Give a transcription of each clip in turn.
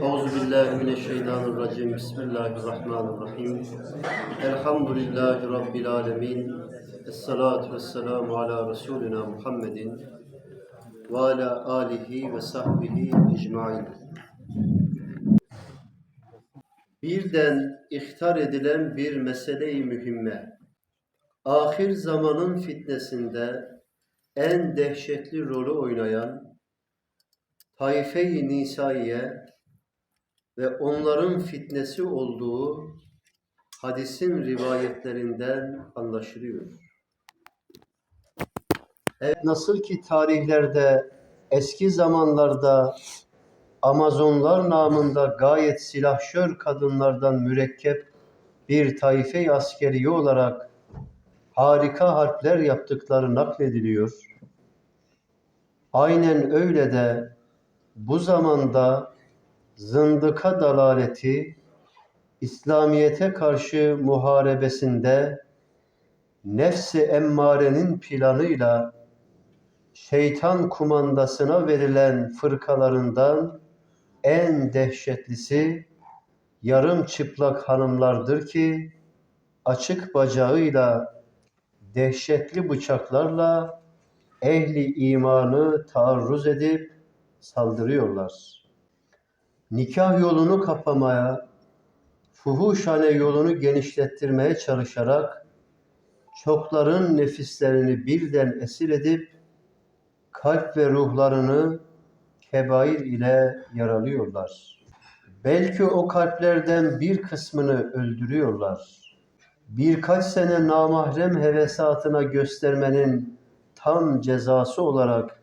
Euzu billahi mineşşeytanirracim. Bismillahirrahmanirrahim. Elhamdülillahi rabbil alamin. Essalatu vesselamu ala resulina Muhammedin ve ala alihi ve sahbihi ecmaîn. Birden ihtar edilen bir mesele-i mühimme. Ahir zamanın fitnesinde en dehşetli rolü oynayan Taife-i Nisaiye ve onların fitnesi olduğu hadisin rivayetlerinden anlaşılıyor. Evet, nasıl ki tarihlerde eski zamanlarda Amazonlar namında gayet silahşör kadınlardan mürekkep bir taife askeri olarak harika harpler yaptıkları naklediliyor. Aynen öyle de bu zamanda zındıka dalaleti, İslamiyete karşı muharebesinde nefsi emmarenin planıyla şeytan kumandasına verilen fırkalarından en dehşetlisi yarım çıplak hanımlardır ki açık bacağıyla dehşetli bıçaklarla ehli imanı taarruz edip saldırıyorlar. Nikah yolunu kapamaya, fuhuşhane yolunu genişlettirmeye çalışarak çokların nefislerini birden esir edip kalp ve ruhlarını kebair ile yaralıyorlar. Belki o kalplerden bir kısmını öldürüyorlar. Birkaç sene namahrem hevesatına göstermenin tam cezası olarak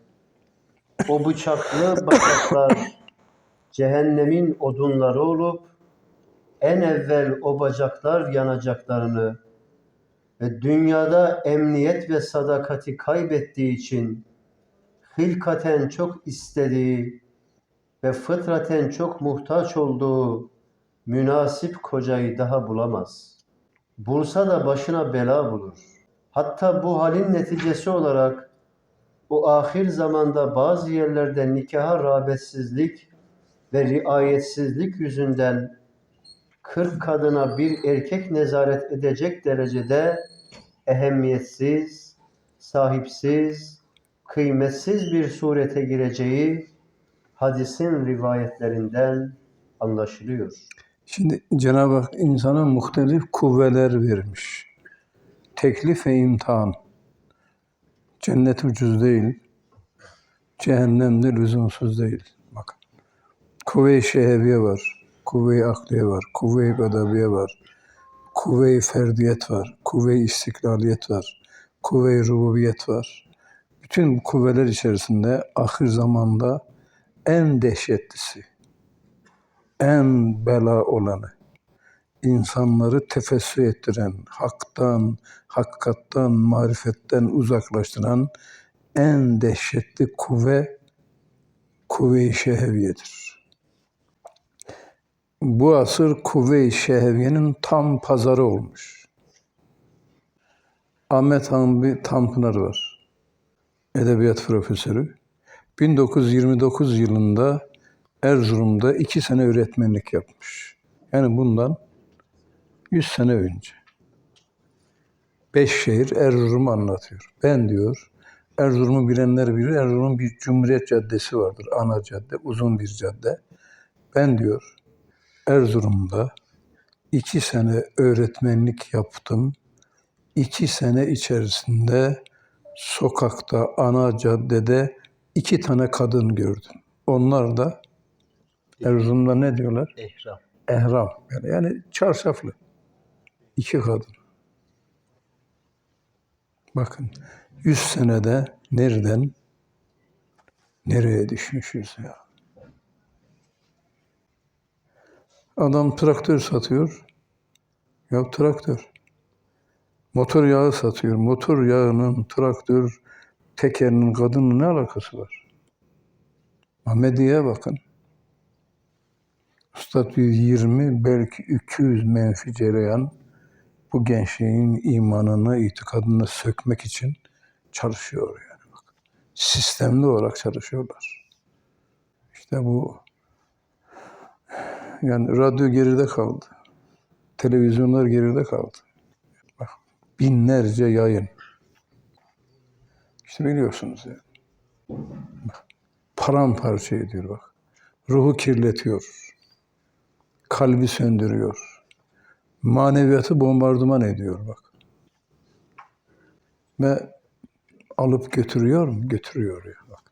o bıçaklı bacaklar cehennemin odunları olup en evvel o bacaklar yanacaklarını ve dünyada emniyet ve sadakati kaybettiği için hilkaten çok istediği ve fıtraten çok muhtaç olduğu münasip kocayı daha bulamaz. Bulsa da başına bela bulur. Hatta bu halin neticesi olarak bu ahir zamanda bazı yerlerde nikaha rağbetsizlik ve riayetsizlik yüzünden 40 kadına bir erkek nezaret edecek derecede ehemmiyetsiz, sahipsiz, kıymetsiz bir surete gireceği hadisin rivayetlerinden anlaşılıyor. Şimdi Cenab-ı Hak insana muhtelif kuvveler vermiş. Teklif ve imtihan. Cennet ucuz değil. Cehennem de lüzumsuz değil. Kuvve-i şeheviye var. Kuvve-i akliye var. Kuvve-i gadabiye var. Kuvve-i ferdiyet var. Kuvve-i istiklaliyet var. Kuvve-i rububiyet var. Bütün bu kuvveler içerisinde ahir zamanda en dehşetlisi, en bela olanı, insanları tefessü ettiren, haktan, hakikattan, marifetten uzaklaştıran en dehşetli kuvve, kuvve-i şehviyedir. Bu asır kuvve-i şehviyenin tam pazarı olmuş. Ahmet Hamdi Tanpınar var. Edebiyat profesörü. 1929 yılında Erzurum'da iki sene öğretmenlik yapmış. Yani bundan 100 sene önce. Beş şehir Erzurum'u anlatıyor. Ben diyor, Erzurum'u bilenler bilir, Erzurum'un bir Cumhuriyet Caddesi vardır. Ana cadde, uzun bir cadde. Ben diyor, Erzurum'da iki sene öğretmenlik yaptım. İki sene içerisinde sokakta, ana caddede iki tane kadın gördüm. Onlar da Erzurum'da ne diyorlar? Ehram. Ehram. Yani, yani çarşaflı. İki kadın. Bakın 100 senede nereden nereye düşmüşüz ya. Adam traktör satıyor. Ya traktör. Motor yağı satıyor. Motor yağının traktör tekerinin kadının ne alakası var? Medyaya bakın. Üstad 120 belki 200 menfi cereyan bu gençliğin imanını, itikadını sökmek için çalışıyor yani. Bak. Sistemli olarak çalışıyorlar. İşte bu Yani radyo geride kaldı. Televizyonlar geride kaldı. Bak, binlerce yayın. İşte biliyorsunuz yani. Paramparça ediyor bak. Ruhu kirletiyor. Kalbi söndürüyor. Maneviyatı bombardıman ediyor bak. Ve alıp götürüyor mu? Götürüyor ya bak.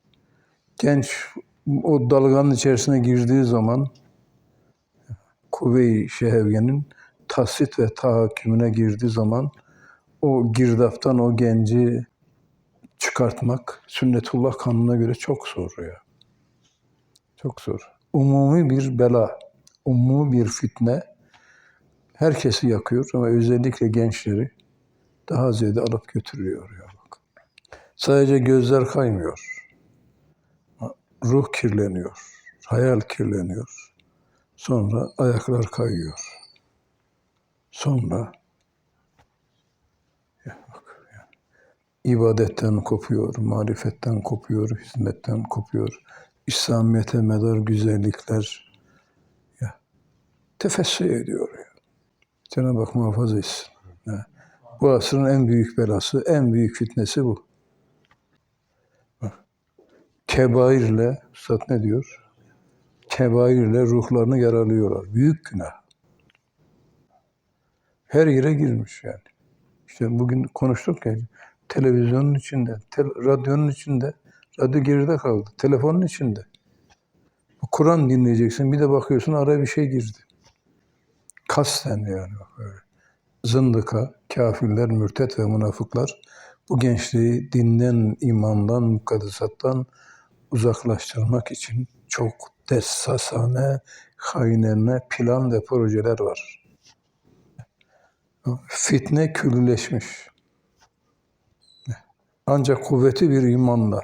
Genç o dalganın içerisine girdiği zaman kuvve-i şehevyenin tasvit ve tahakkümüne girdiği zaman o girdaptan o genci çıkartmak sünnetullah kanununa göre çok zor ya. Çok zor. Umumi bir bela, umumi bir fitne herkesi yakıyor ama özellikle gençleri daha ziyade alıp götürüyor ya bak. Sadece gözler kaymıyor. Ruh kirleniyor. Hayal kirleniyor. Sonra ayaklar kayıyor. Sonra ya bak ya, ibadetten kopuyor, marifetten kopuyor, hizmetten kopuyor. İslamiyete medar güzellikler ya, tefessü ediyor. Ya. Cenab-ı Hak muhafaza etsin. Ya. Bu asrın en büyük belası, en büyük fitnesi bu. Bak, Kebairle, Üstad ne diyor? Kebairle ruhlarını yaralıyorlar. Büyük günah. Her yere girmiş yani. İşte bugün konuştuk ya, televizyonun içinde, tel- radyonun içinde, radyo geride kaldı. Telefonun içinde. Kur'an dinleyeceksin, bir de bakıyorsun araya bir şey girdi. Kasten yani bak öyle. Zındıka, kafirler, mürtet ve münafıklar bu gençliği dinden, imandan, mukaddesattan uzaklaştırmak için çok dessasane, hainane plan ve projeler var. Fitne külleşmiş. Ancak kuvveti bir imanla,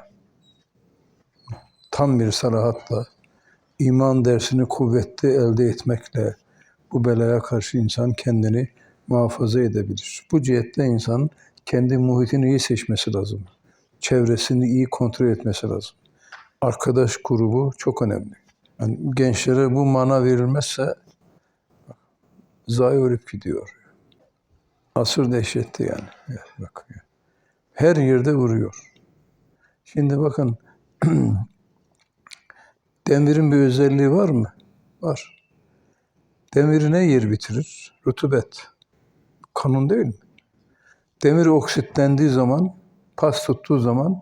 tam bir salahatla, iman dersini kuvvetli elde etmekle bu belaya karşı insan kendini muhafaza edebilir. Bu cihette insan kendi muhitini iyi seçmesi lazım. Çevresini iyi kontrol etmesi lazım. Arkadaş grubu çok önemli. Yani gençlere bu mana verilmezse zayi olup gidiyor. Asır dehşetti yani. Evet, bak. Her yerde vuruyor. Şimdi bakın demirin bir özelliği var mı? Var. Demiri ne yer bitirir? Rutubet. Kanun değil mi? Demir oksitlendiği zaman, pas tuttuğu zaman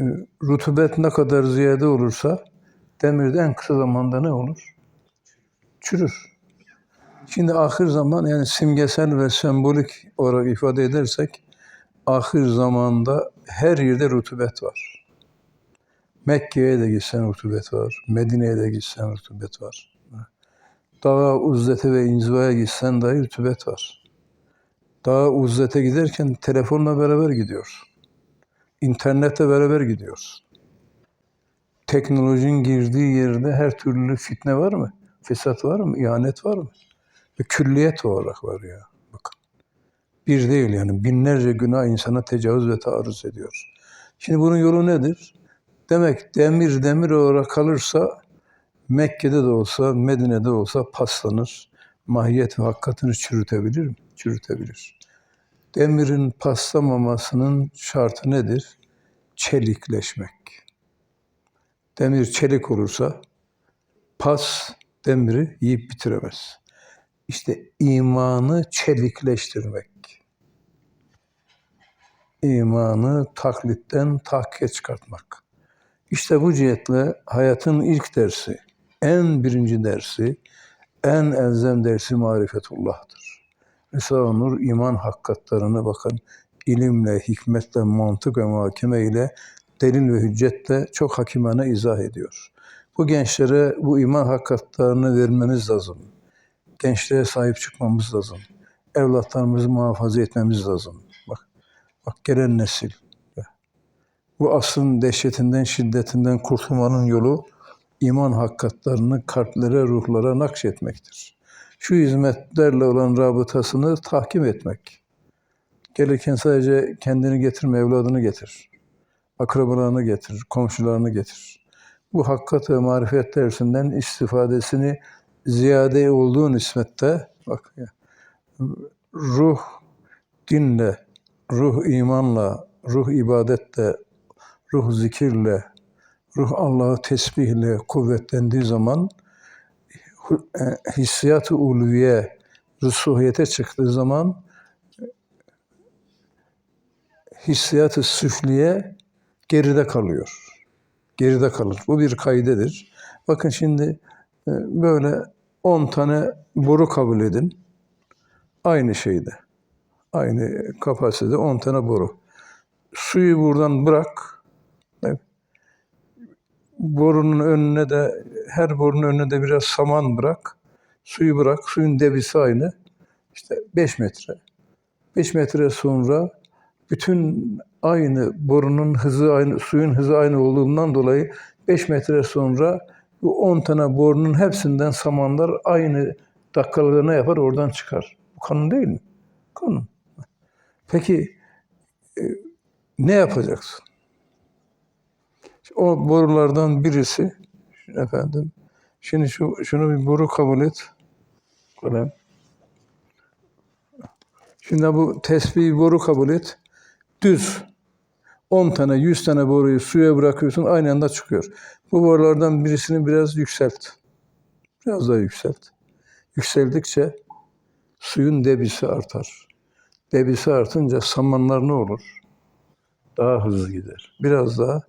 e, rutubet ne kadar ziyade olursa demir de en kısa zamanda ne olur? Çürür. Şimdi ahir zaman yani simgesel ve sembolik olarak ifade edersek ahir zamanda her yerde rutubet var. Mekke'ye de gitsen rutubet var. Medine'ye de gitsen rutubet var. Dağa Uzzete ve İnziva'ya gitsen dahi rutubet var. Dağa Uzzet'e giderken telefonla beraber gidiyorsun. İnternetle beraber gidiyorsun. Teknolojinin girdiği yerde her türlü fitne var mı? Fesat var mı? İhanet var mı? Ve külliyet olarak var ya. Bakın. Bir değil yani binlerce günah insana tecavüz ve taarruz ediyor. Şimdi bunun yolu nedir? Demek demir demir olarak kalırsa Mekke'de de olsa, Medine'de olsa paslanır. Mahiyet ve hakikatini çürütebilir mi? Çürütebilir. Demirin paslamamasının şartı nedir? Çelikleşmek. Demir çelik olursa pas demiri yiyip bitiremez. İşte imanı çelikleştirmek. İmanı taklitten tahkiye çıkartmak. İşte bu cihetle hayatın ilk dersi, en birinci dersi, en elzem dersi marifetullah'tır. Risale-i Nur iman hakikatlarına bakın ilimle, hikmetle, mantık ve muhakeme ile delil ve hüccetle çok hakimane izah ediyor. Bu gençlere bu iman hakikatlarını vermemiz lazım. Gençliğe sahip çıkmamız lazım. Evlatlarımızı muhafaza etmemiz lazım. Bak, bak gelen nesil. Bu asrın dehşetinden, şiddetinden kurtulmanın yolu iman hakikatlarını kalplere, ruhlara nakşetmektir. Şu hizmetlerle olan rabıtasını tahkim etmek. Gelirken sadece kendini getirme, evladını getir. Akrabalarını getir, komşularını getir. Bu hakikat ve marifet dersinden istifadesini ziyade olduğu nispette bak ya, ruh dinle, ruh imanla, ruh ibadetle, ruh zikirle, ruh Allah'ı tesbihle kuvvetlendiği zaman e, hissiyat-ı ulviye, rusuhiyete çıktığı zaman hissiyat-ı süfliye geride kalıyor. Geride kalır. Bu bir kaydedir. Bakın şimdi e, böyle 10 tane boru kabul edin. Aynı şeyde. Aynı kapasitede 10 tane boru. Suyu buradan bırak. Borunun önüne de her borunun önüne de biraz saman bırak. Suyu bırak. Suyun debisi aynı. İşte 5 metre. 5 metre sonra bütün aynı borunun hızı aynı, suyun hızı aynı olduğundan dolayı 5 metre sonra bu 10 tane borunun hepsinden samanlar aynı dakikalığına yapar oradan çıkar. Bu kanun değil mi? Kanun. Peki e, ne yapacaksın? O borulardan birisi efendim şimdi şu şunu bir boru kabul et. Kalem. Şimdi bu tesbih boru kabul et. Düz. 10 tane, 100 tane boruyu suya bırakıyorsun aynı anda çıkıyor. Bu borulardan birisini biraz yükselt. Biraz daha yükselt. Yükseldikçe suyun debisi artar. Debisi artınca samanlar ne olur? Daha hızlı gider. Biraz daha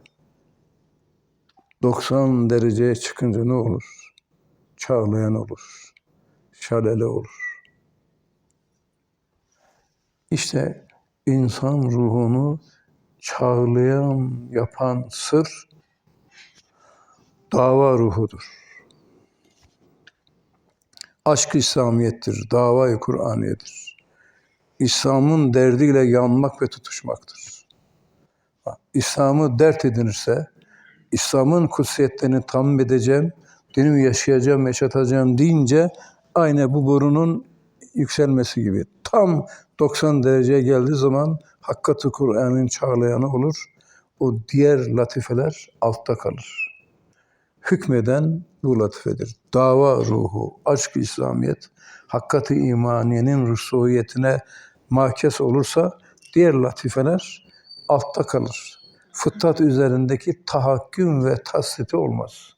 90 dereceye çıkınca ne olur? Çağlayan olur. Şalele olur. İşte insan ruhunu çağlayan, yapan sır dava ruhudur. Aşk İslamiyettir, davayı Kur'aniyedir. İslam'ın derdiyle yanmak ve tutuşmaktır. İslam'ı dert edinirse, İslam'ın kutsiyetlerini tam edeceğim, dinimi yaşayacağım, yaşatacağım deyince aynı bu borunun yükselmesi gibi. Tam 90 dereceye geldiği zaman hakikati Kur'an'ın çağlayanı olur. O diğer latifeler altta kalır. Hükmeden bu latifedir. Dava ruhu, aşk İslamiyet, hakikati imaniyenin rusuhiyetine mahkes olursa diğer latifeler altta kalır. Fıtrat üzerindeki tahakküm ve tasditi olmaz.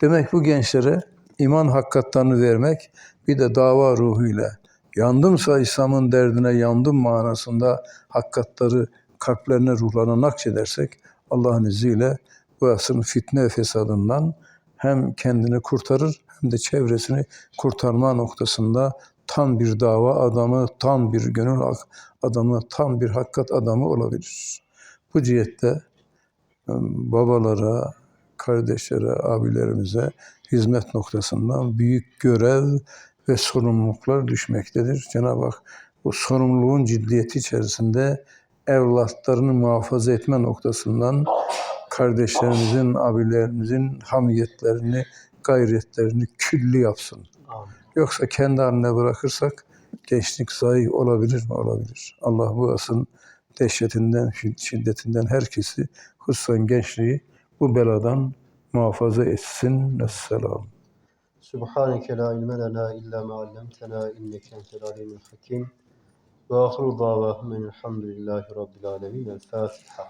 Demek bu gençlere iman hakikatlerini vermek bir de dava ruhuyla yandımsa İslam'ın derdine yandım manasında hakikatları kalplerine, ruhlarına nakşedersek Allah'ın izniyle bu asrın fitne fesadından hem kendini kurtarır hem de çevresini kurtarma noktasında tam bir dava adamı, tam bir gönül adamı, tam bir hakikat adamı olabilir. Bu cihette babalara, kardeşlere, abilerimize hizmet noktasından büyük görev ve sorumluluklar düşmektedir. Cenab-ı Hak bu sorumluluğun ciddiyeti içerisinde evlatlarını muhafaza etme noktasından kardeşlerimizin, abilerimizin hamiyetlerini, gayretlerini külli yapsın. Yoksa kendi haline bırakırsak gençlik zayi olabilir mi? Olabilir. Allah bu asın dehşetinden, şiddetinden herkesi, hususan gençliği bu beladan muhafaza etsin. Esselam. Subhaneke la ilme lena illa ma allamtena inneke entel alimul hakim. Ve ahiru davahum enelhamdülillahi rabbil alemin. El Fatiha.